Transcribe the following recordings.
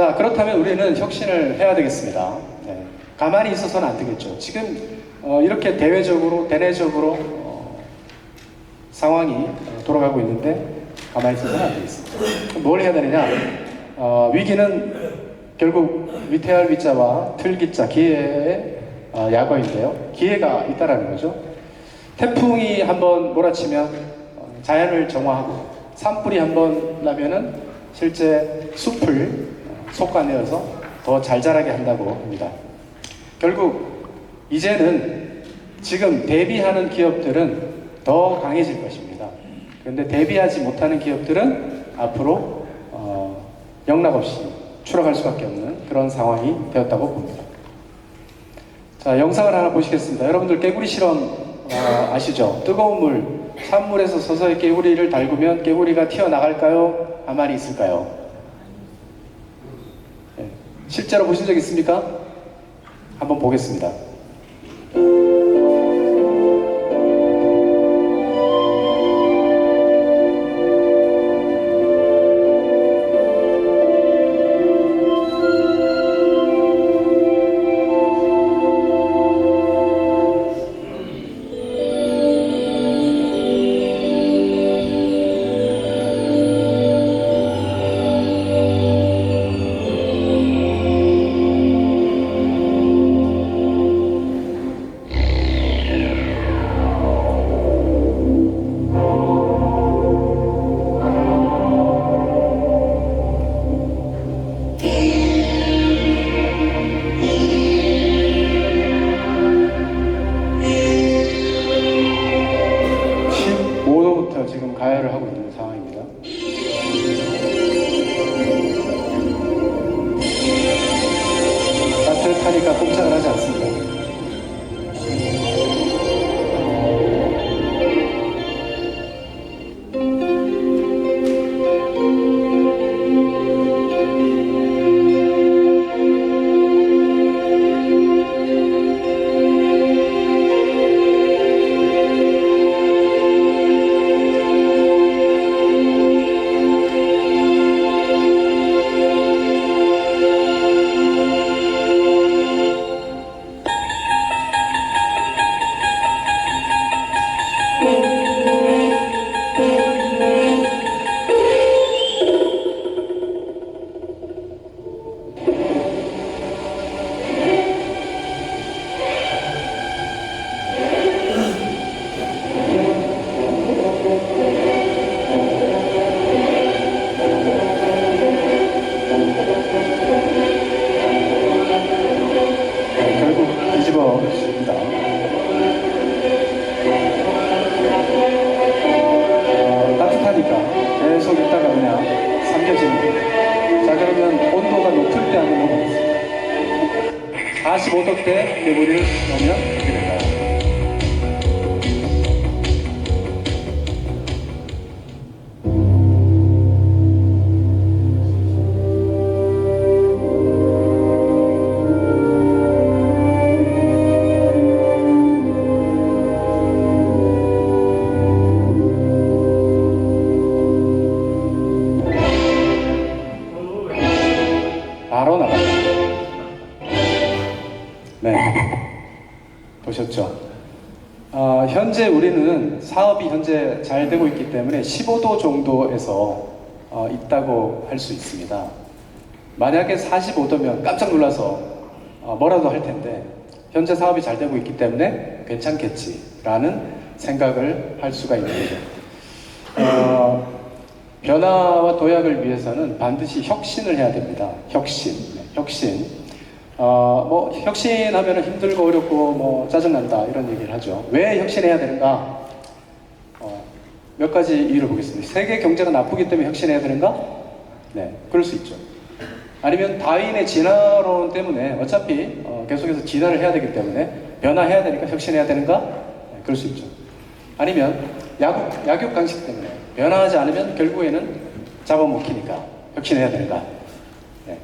자, 그렇다면 우리는 혁신을 해야 되겠습니다. 네. 가만히 있어서는 안 되겠죠. 지금 어, 이렇게 대외적으로, 대내적으로 어, 상황이 어, 돌아가고 있는데 가만히 있어서는 안 되겠습니다. 뭘 해야 되느냐? 어, 위기는 결국 위태할 위자와 틀기자 기회의 어, 약어인데요. 기회가 있다라는 거죠. 태풍이 한번 몰아치면 어, 자연을 정화하고 산불이 한번 나면은 실제 숲을 어, 속아내어서 더 잘 자라게 한다고 합니다. 결국 이제는 지금 대비하는 기업들은 더 강해질 것입니다. 그런데 대비하지 못하는 기업들은 앞으로 어, 영락 없이 추락할 수밖에 없는 그런 상황이 되었다고 봅니다. 자, 영상을 하나 보시겠습니다. 여러분들 깨구리 실험 어, 아시죠? 뜨거운 물, 찬물에서 서서히 깨구리를 달구면 깨구리가 튀어나갈까요? 가만히 있을까요? 네. 실제로 보신 적 있습니까? 한번 보겠습니다. 지금 가열을 하고 있는 상황입니다. 따뜻하니까 꼼짝을 현재 우리는 사업이 현재 잘 되고 있기 때문에 15도 정도에서 어, 있다고 할 수 있습니다. 만약에 45도면 깜짝 놀라서 어, 뭐라도 할 텐데 현재 사업이 잘 되고 있기 때문에 괜찮겠지라는 생각을 할 수가 있는 거죠. 어, 변화와 도약을 위해서는 반드시 혁신을 해야 됩니다. 혁신, 네, 혁신. 어, 뭐 혁신하면 힘들고 어렵고 뭐 짜증난다 이런 얘기를 하죠. 왜 혁신해야 되는가? 어, 몇 가지 이유를 보겠습니다. 세계 경제가 나쁘기 때문에 혁신해야 되는가? 네, 그럴 수 있죠. 아니면 다윈의 진화론 때문에 어차피 어, 계속해서 진화를 해야 되기 때문에 변화해야 되니까 혁신해야 되는가? 네, 그럴 수 있죠. 아니면 약육, 약육 강식 때문에 변화하지 않으면 결국에는 잡아먹히니까 혁신해야 되는가? 네.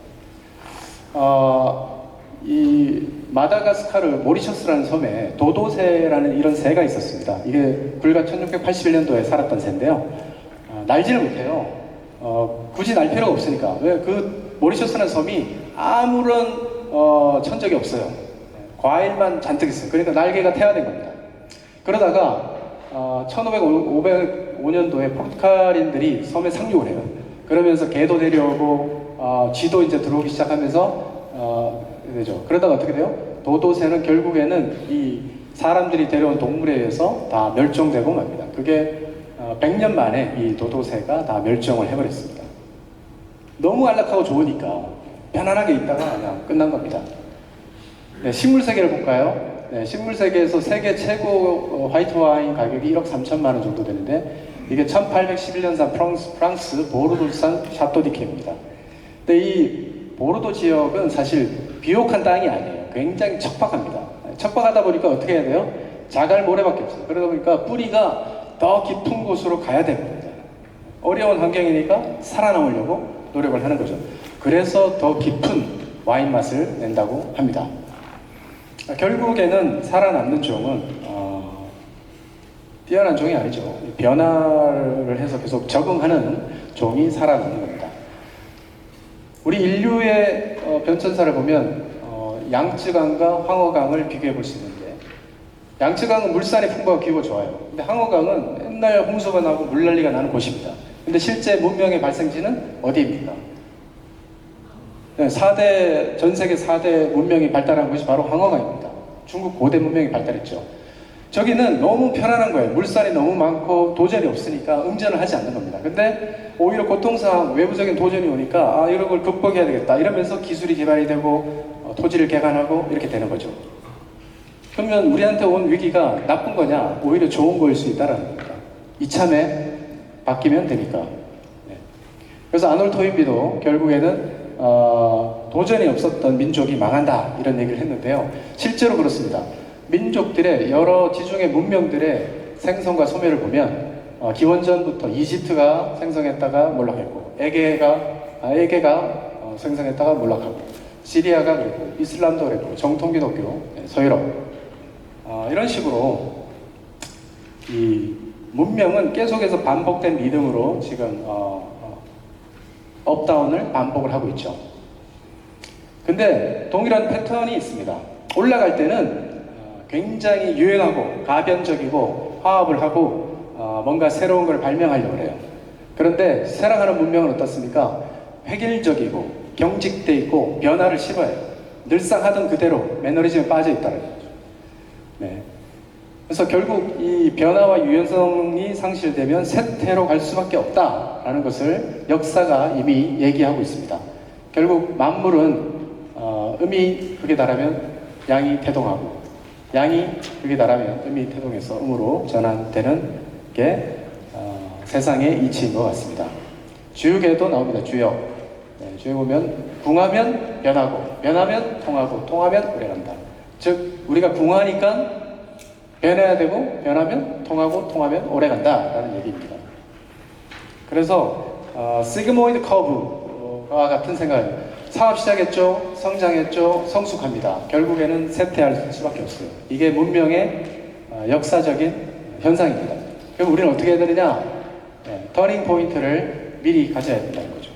어, 이 마다가스카르 모리셔스라는 섬에 도도새라는 이런 새가 있었습니다. 이게 불과 1681년도에 살았던 새인데요. 어, 날지를 못해요. 어, 굳이 날 필요가 없으니까. 왜 그 모리셔스라는 섬이 아무런 어, 천적이 없어요. 네, 과일만 잔뜩 있어요. 그러니까 날개가 태화된 겁니다. 그러다가 어, 1505년도에 포르투갈인들이 섬에 상륙을 해요. 그러면서 개도 데려오고 어, 쥐도 이제 들어오기 시작하면서 어, 되죠. 그러다가 어떻게 돼요? 도도새는 결국에는 이 사람들이 데려온 동물에 의해서 다 멸종되고 맙니다. 그게 어, 100년 만에 이 도도새가 다 멸종을 해버렸습니다. 너무 안락하고 좋으니까 편안하게 있다가 그냥 끝난 겁니다. 네, 식물 세계를 볼까요? 네, 식물 세계에서 세계 최고 어, 화이트 와인 가격이 1억 3천만 원 정도 되는데 이게 1811년산 프랑스, 프랑스 보르도산 샤토디케입니다. 근데 이 보르도 지역은 사실 비옥한 땅이 아니에요. 굉장히 척박합니다. 척박하다 보니까 어떻게 해야 돼요? 자갈 모래밖에 없어요. 그러다 보니까 뿌리가 더 깊은 곳으로 가야 됩니다. 어려운 환경이니까 살아남으려고 노력을 하는 거죠. 그래서 더 깊은 와인 맛을 낸다고 합니다. 아, 결국에는 살아남는 종은 어, 뛰어난 종이 아니죠. 변화를 해서 계속 적응하는 종이 살아남는 겁니다. 우리 인류의 어, 변천사를 보면 어, 양쯔강과 황허강을 비교해 볼 수 있는데 양쯔강은 물산이 풍부하고 기후가 좋아요. 근데 황허강은 맨날 홍수가 나고 물난리가 나는 곳입니다. 근데 실제 문명의 발생지는 어디입니까? 네, 4대, 전 세계 4대 문명이 발달한 곳이 바로 황허강입니다. 중국 고대 문명이 발달했죠. 저기는 너무 편안한 거예요. 물살이 너무 많고 도전이 없으니까 응전을 하지 않는 겁니다. 근데 오히려 고통상 외부적인 도전이 오니까 아, 이런 걸 극복해야 되겠다. 이러면서 기술이 개발이 되고 어, 토지를 개간하고 이렇게 되는 거죠. 그러면 우리한테 온 위기가 나쁜 거냐? 오히려 좋은 거일 수 있다는 겁니다. 이참에 바뀌면 되니까. 네. 그래서 아놀 토인비도 결국에는 어, 도전이 없었던 민족이 망한다 이런 얘기를 했는데요. 실제로 그렇습니다. 민족들의 여러 지중해 문명들의 생성과 소멸을 보면 어, 기원전부터 이집트가 생성했다가 몰락했고 에게가 아, 에게가 어, 생성했다가 몰락하고 시리아가 그랬고 이슬람도 그랬고 정통기독교 네, 서유럽 어, 이런 식으로 이 문명은 계속해서 반복된 리듬으로 지금 어, 어, 업다운을 반복을 하고 있죠. 근데 동일한 패턴이 있습니다. 올라갈 때는 어, 굉장히 유행하고 가변적이고 화합을 하고 어, 뭔가 새로운 걸 발명하려고 해요. 그런데 쇠락하는 문명은 어떻습니까? 획일적이고 경직돼 있고 변화를 싫어해요. 늘상 하던 그대로 매너리즘에 빠져 있다는 거죠. 네. 그래서 결국 이 변화와 유연성이 상실되면 쇠퇴로 갈 수밖에 없다라는 것을 역사가 이미 얘기하고 있습니다. 결국 만물은 어, 음이 극에 달하면 양이 태동하고 양이 극에 달하면 음이 태동해서 음으로 전환되는 게 어, 세상의 이치인 것 같습니다. 주역에도 나옵니다. 주역. 네, 주역 보면 궁하면 변하고 변하면 통하고 통하면 오래간다. 즉 우리가 궁하니까 변해야 되고 변하면 통하고 통하면 오래 간다라는 얘기입니다. 그래서 어, 시그모이드 커브와 같은 생각 사업 시작했죠, 성장했죠, 성숙합니다. 결국에는 쇠퇴할 수밖에 없어요. 이게 문명의 어, 역사적인 현상입니다. 그럼 우리는 어떻게 해야 되느냐? 네, 터닝 포인트를 미리 가져야 된다는 거죠.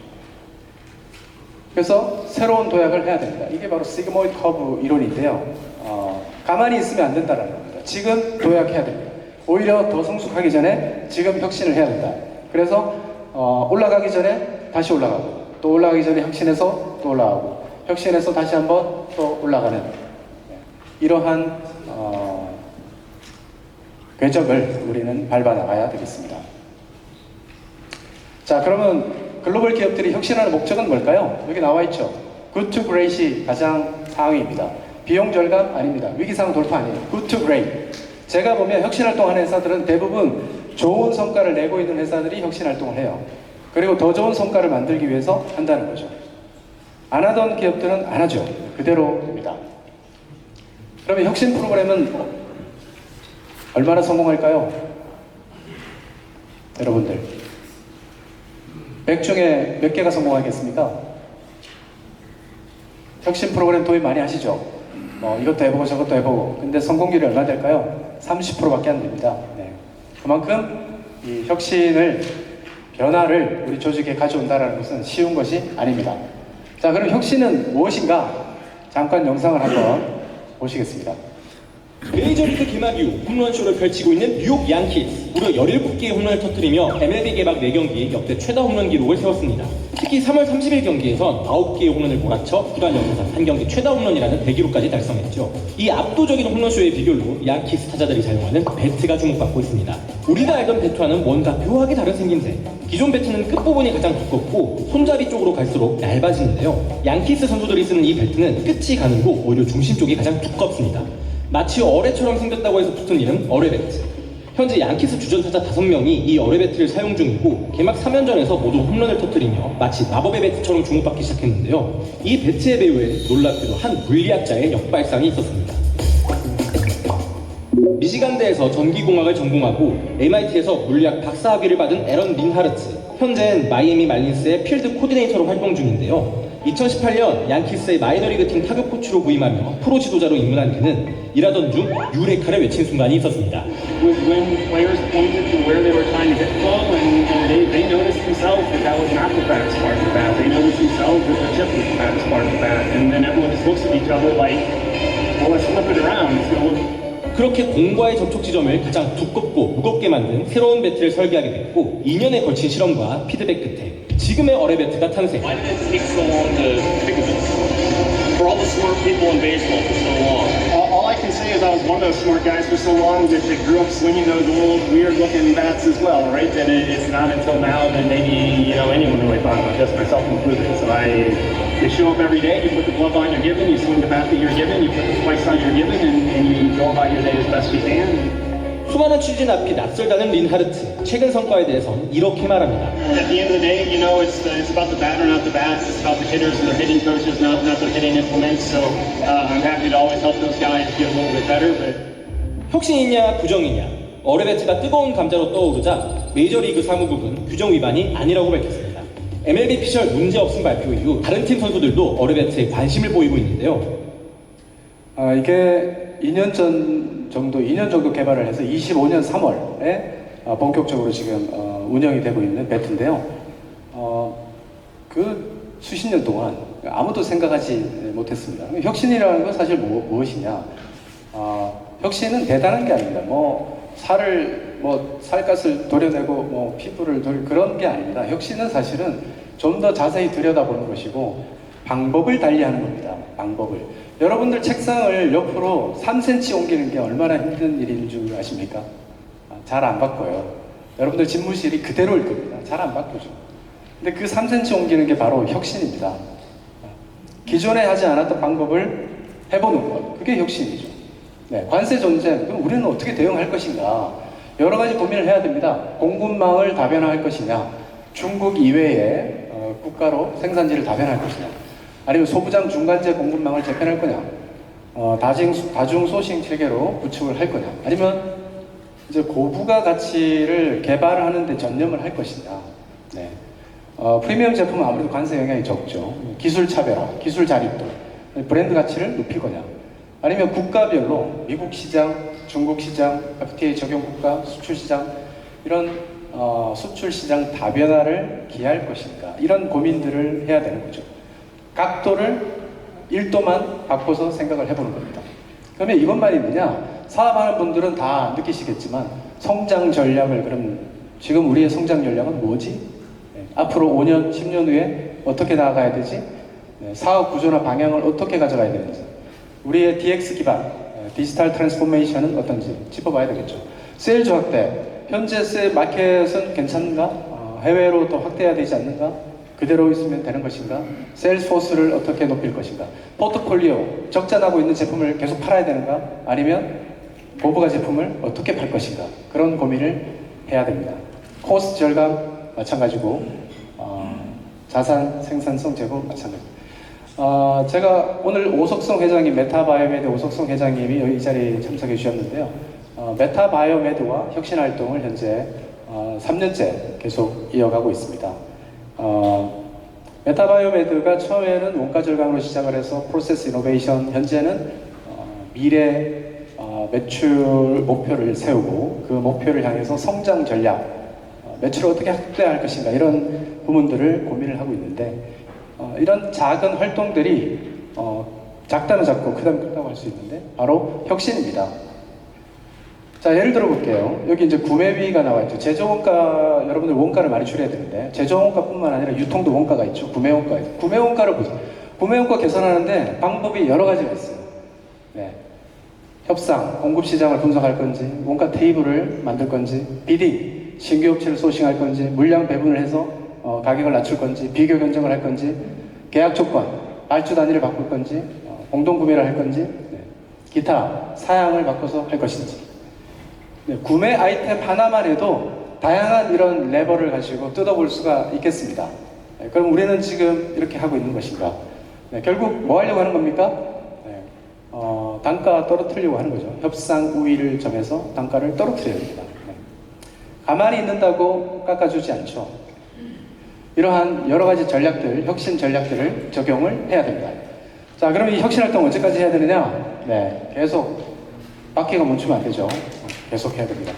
그래서 새로운 도약을 해야 됩니다. 이게 바로 시그모이드 커브 이론인데요. 어, 가만히 있으면 안 된다는 겁니다. 지금 도약해야 됩니다. 오히려 더 성숙하기 전에 지금 혁신을 해야 된다. 그래서 어, 올라가기 전에 다시 올라가고 또 올라가기 전에 혁신해서 또 올라가고 혁신해서 다시 한번 또 올라가는 네, 이러한 어, 궤적을 우리는 밟아 나가야 되겠습니다. 자, 그러면 글로벌 기업들이 혁신하는 목적은 뭘까요? 여기 나와 있죠. Good to Great이 가장 상위입니다. 비용 절감 아닙니다. 위기상 돌파 아니에요. Good to Great. 제가 보면 혁신 활동하는 회사들은 대부분 좋은 성과를 내고 있는 회사들이 혁신 활동을 해요. 그리고 더 좋은 성과를 만들기 위해서 한다는 거죠. 안 하던 기업들은 안 하죠. 그대로 됩니다. 그러면 혁신 프로그램은 얼마나 성공할까요? 여러분들. 100 중에 몇 개가 성공하겠습니까? 혁신 프로그램 도입 많이 하시죠? 뭐 이것도 해보고 저것도 해보고. 근데 성공률이 얼마 될까요? 30%밖에 안 됩니다. 네. 그만큼 이 혁신을 변화를 우리 조직에 가져온다는 것은 쉬운 것이 아닙니다. 자, 그럼 혁신은 무엇인가? 잠깐 영상을 한번 보시겠습니다. 메이저리그 개막 이후 홈런쇼를 펼치고 있는 뉴욕 양키스 무려 17개의 홈런을 터뜨리며 MLB 개막 4경기 역대 최다 홈런 기록을 세웠습니다. 특히 3월 30일 경기에선 9개의 홈런을 몰아쳐 구단 역사상 한 경기 최다 홈런이라는 대기록까지 달성했죠. 이 압도적인 홈런쇼의 비결로 양키스 타자들이 사용하는 배트가 주목받고 있습니다. 우리가 알던 배트와는 뭔가 묘하게 다른 생김새. 기존 배트는 끝부분이 가장 두껍고 손잡이 쪽으로 갈수록 얇아지는데요. 양키스 선수들이 쓰는 이 배트는 끝이 가늘고 오히려 중심 쪽이 가장 두껍습니다. 마치 어뢰처럼 생겼다고 해서 붙은 이름 어뢰배트. 현재 양키스 주전 타자 5명이 이 어뢰 배트를 사용 중이고 개막 3연전에서 모두 홈런을 터뜨리며 마치 마법의 배트처럼 주목받기 시작했는데요. 이 배트의 배후에 놀랍게도 한 물리학자의 역발상이 있었습니다. 미시간대에서 전기공학을 전공하고 MIT에서 물리학 박사학위를 받은 에런 린하르트. 현재는 마이애미 말린스의 필드 코디네이터로 활동 중인데요. 2018년 양키스의 마이너리그 팀 타격 코치로 부임하며 프로 지도자로 입문한 그는 일하던 중 유레카를 외친 순간이 있었습니다. was when players pointed to where they were trying to hit the ball, and, and they, they noticed themselves that that was not the battest part of the bat. They noticed themselves that the tip was the battest part of the bat. And then everyone just looks at each other like, well, let's flip it around. It's gonna look 그렇게 공과의 접촉 지점을 가장 두껍고 무겁게 만든 새로운 배트를 설계하게 됐고 2년에 걸친 실험과 피드백 끝에 지금의 어뢰 배트가 탄생. Why did it take so long to think of this? For all the smart people in baseball for so long. All, all I can say is I was one of those smart guys for so long that, that grew up swinging those old weird looking bats as well, right? That it, it's not until now that maybe, you know, anyone really thought about this, myself included. So I, you show up every day, you put the glove on you're given, you swing the bat that you're given, you put the spice on you're given, and, and you go about your day as best you can. 수많은 취진 앞이 낯설다는 린하르트. 최근 성과에 대해선 이렇게 말합니다. At the end of the day, you know, it's, the, it's about the batter, not the bats. It's about the hitters and their hitting coaches, not, not their hitting implements. So uh, I'm happy to always help those guys get a little bit better. But 혁신이냐 부정이냐 배트가 뜨거운 감자로 떠오르자 메이저리그 사무국은 규정 위반이 아니라고 밝혔습니다. MLB 피셜 문제 없음 발표 이후 다른 팀 선수들도 어뢰 배트에 관심을 보이고 있는데요. 아, 이게 2년 전 정도, 2년 정도 개발을 해서 25년 3월에 어, 본격적으로 지금 어, 운영이 되고 있는 배트인데요. 어, 그 수십 년 동안 아무도 생각하지 못했습니다. 혁신이라는 건 사실 뭐, 무엇이냐? 어, 혁신은 대단한 게 아닙니다. 뭐 살을 뭐 살갗을 도려내고 뭐 피부를 도려 그런 게 아닙니다. 혁신은 사실은 좀 더 자세히 들여다보는 것이고 방법을 달리하는 겁니다. 방법을. 여러분들 책상을 옆으로 3cm 옮기는 게 얼마나 힘든 일인 줄 아십니까? 잘 안 바꿔요. 여러분들 집무실이 그대로일 겁니다. 잘 안 바꾸죠. 근데 그 3cm 옮기는 게 바로 혁신입니다. 기존에 하지 않았던 방법을 해보는 것. 그게 혁신이죠. 네, 관세 전쟁. 그럼 우리는 어떻게 대응할 것인가? 여러 가지 고민을 해야 됩니다. 공급망을 다변화할 것이냐? 중국 이외의 어, 국가로 생산지를 다변화할 것이냐? 아니면 소부장 중간재 공급망을 재편할 거냐? 어, 다중, 다중 소싱 체계로 구축을 할 거냐? 아니면 이제 고부가 가치를 개발하는 데 전념을 할 것이냐? 네. 어, 프리미엄 제품은 아무래도 관세 영향이 적죠. 기술 차별화, 기술 자립도, 브랜드 가치를 높일 거냐? 아니면 국가별로 미국 시장, 중국 시장, FTA 적용 국가, 수출 시장 이런 어, 수출 시장 다변화를 기할 것인가? 이런 고민들을 해야 되는 거죠. 각도를 1도만 바꿔서 생각을 해보는 겁니다. 그러면 이것만 있느냐? 사업하는 분들은 다 느끼시겠지만 성장 전략을 그럼 지금 우리의 성장 전략은 뭐지? 네, 앞으로 5년, 10년 후에 어떻게 나아가야 되지? 네, 사업 구조나 방향을 어떻게 가져가야 되는지 우리의 DX 기반 네, 디지털 트랜스포메이션은 어떤지 짚어봐야 되겠죠. 세일즈 확대 현재 세일 마켓은 괜찮은가? 어, 해외로 더 확대해야 되지 않는가? 그대로 있으면 되는 것인가? 세일스포스를 어떻게 높일 것인가? 포트폴리오 적자 나고 있는 제품을 계속 팔아야 되는가? 아니면 고부가 제품을 어떻게 팔 것인가? 그런 고민을 해야 됩니다. 코스트 절감 마찬가지고 어, 자산 생산성 제고 마찬가지. 어, 제가 오늘 오석성 회장님 메타바이오메드 오석성 회장님이 여기 이 자리에 참석해 주셨는데요. 어, 메타바이오메드와 혁신 활동을 현재 어, 3년째 계속 이어가고 있습니다. 어, 메타바이오메드가 처음에는 원가 절감으로 시작을 해서 프로세스 이노베이션, 현재는 어, 미래 어, 매출 목표를 세우고 그 목표를 향해서 성장 전략, 어, 매출을 어떻게 확대할 것인가 이런 부분들을 고민을 하고 있는데 어, 이런 작은 활동들이 어, 작다면 작고 크다면 크다고 할 수 있는데 바로 혁신입니다. 자 예를 들어 볼게요. 여기 이제 구매비가 나와 있죠. 제조 원가 여러분들 원가를 많이 줄여야 되는데 제조 원가뿐만 아니라 유통도 원가가 있죠. 구매 원가 있죠. 구매 원가를 보세요. 구매 원가 계산하는데 방법이 여러 가지가 있어요. 네. 협상, 공급 시장을 분석할 건지, 원가 테이블을 만들 건지, 비딩, 신규 업체를 소싱할 건지, 물량 배분을 해서 어, 가격을 낮출 건지, 비교 견적을 할 건지, 계약 조건, 발주 단위를 바꿀 건지, 어, 공동 구매를 할 건지, 네. 기타 사양을 바꿔서 할 것인지. 네, 구매 아이템 하나만 해도 다양한 이런 레버를 가지고 뜯어볼 수가 있겠습니다. 네, 그럼 우리는 지금 이렇게 하고 있는 것인가? 네, 결국 뭐 하려고 하는 겁니까? 네, 어, 단가 떨어뜨리려고 하는 거죠. 협상 우위를 점해서 단가를 떨어뜨려야 됩니다. 네. 가만히 있는다고 깎아주지 않죠. 이러한 여러 가지 전략들, 혁신 전략들을 적용을 해야 됩니다. 자, 그럼 이 혁신 활동 언제까지 해야 되느냐? 네, 계속 바퀴가 멈추면 안 되죠. 계속 해야 됩니다.